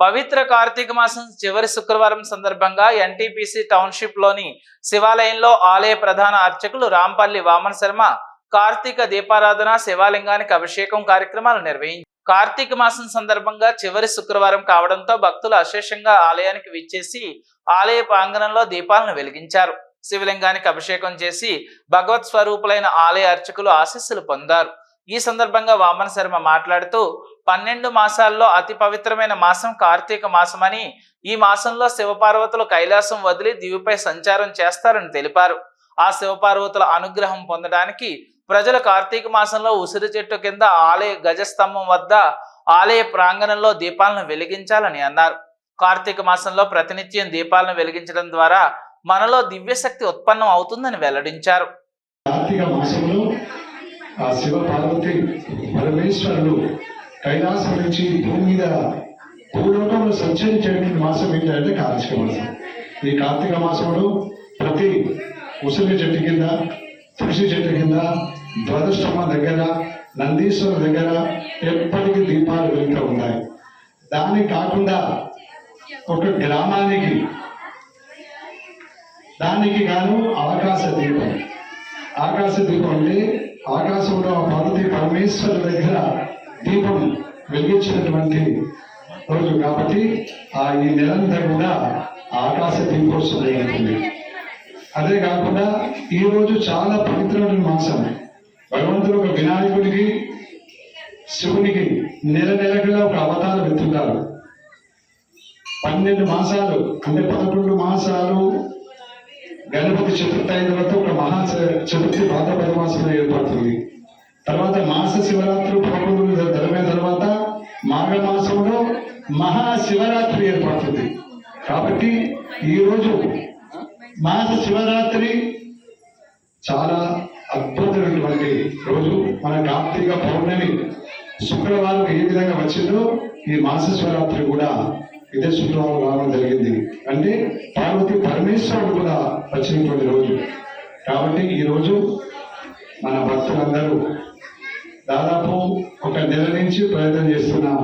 పవిత్ర కార్తీక మాసం చివరి శుక్రవారం సందర్భంగా ఎన్టీపీసీ టౌన్షిప్లోని శివాలయంలో ఆలయ ప్రధాన అర్చకులు రాంపల్లి వామన శర్మ కార్తీక దీపారాధన శివాలింగానికి అభిషేకం కార్యక్రమాలు నిర్వహించారు కార్తీక మాసం సందర్భంగా చివరి శుక్రవారం కావడంతో భక్తులు అశేషంగా ఆలయానికి విచ్చేసి ఆలయ ప్రాంగణంలో దీపాలను వెలిగించారు. శివలింగానికి అభిషేకం చేసి భగవత్ స్వరూపులైన ఆలయ అర్చకులు ఆశీస్సులు పొందారు. ఈ సందర్భంగా వామన శర్మ మాట్లాడుతూ పన్నెండు మాసాల్లో అతి పవిత్రమైన మాసం కార్తీక మాసమని ఈ మాసంలో శివపార్వతులు కైలాసం వదిలి దివిపై సంచారం చేస్తారని తెలిపారు. ఆ శివపార్వతుల అనుగ్రహం పొందడానికి ప్రజలు కార్తీక మాసంలో ఉసిరి చెట్టు కింద ఆలయ గజస్తంభం వద్ద ఆలయ ప్రాంగణంలో దీపాలను వెలిగించాలని అన్నారు. కార్తీక మాసంలో ప్రతినిత్యం దీపాలను వెలిగించడం ద్వారా మనలో దివ్యశక్తి ఉత్పన్నం అవుతుందని వెల్లడించారు. కార్తీక మాసంలో ఆ శివ పార్వతి పరమేశ్వరుడు కైలాసం నుంచి భూమి మీద భూలోకంలో సంచరించేటువంటి మాసం ఏంటంటే కార్తీక మాసం. ఈ కార్తీక మాసంలో ప్రతి ఉసిరి చెట్టు కింద తులసి చెట్టు కింద ధ్వజస్తంభం దగ్గర నందీశ్వర దగ్గర ఎప్పటికీ దీపాలు వెళ్తూ ఉంటాయి. దాన్ని కాకుండా ఒక గ్రామానికి దానికి గాను ఆకాశ దీపం. ఆకాశ దీపం అంటే పరమేశ్వర దగ్గర దీపం వెలిగించినటువంటి రోజు కాబట్టి ఆ ఈ నెలంతా కూడా ఆకాశ దీపోత్సవం జరుగుతుంది అదే కాకుండా ఈ రోజు చాలా పవిత్రమైన మాసం. భగవంతుడు ఒక వినాయకుడికి శివునికి నెల నెలగా ఒక అవతారం ఎత్తుతారు. పన్నెండు మాసాలు అంటే పదకొండు మాసాలు గణపతి చతుర్థి అయిన తర్వాత ఒక మహా చతుర్థి భాద్రపద మాసంలో ఏర్పడుతుంది. తర్వాత మాస శివరాత్రి పదకొండు జరిగిన తర్వాత మాఘ మాసంలో మహాశివరాత్రి ఏర్పడుతుంది. కాబట్టి ఈ రోజు మాస శివరాత్రి చాలా అద్భుతమైనటువంటి రోజు. మన కార్తీక పౌర్ణమి శుక్రవారం ఏ విధంగా వచ్చిందో ఈ మాస శివరాత్రి కూడా ఇదే శుక్రవారం రావడం జరిగింది. అంటే పార్వతి పరమేశ్వరుడు కూడా వచ్చినటువంటి రోజు. కాబట్టి ఈ రోజు మన భక్తులందరూ దాదాపు ఒక నెల నుంచి ప్రయత్నం చేస్తున్నాం.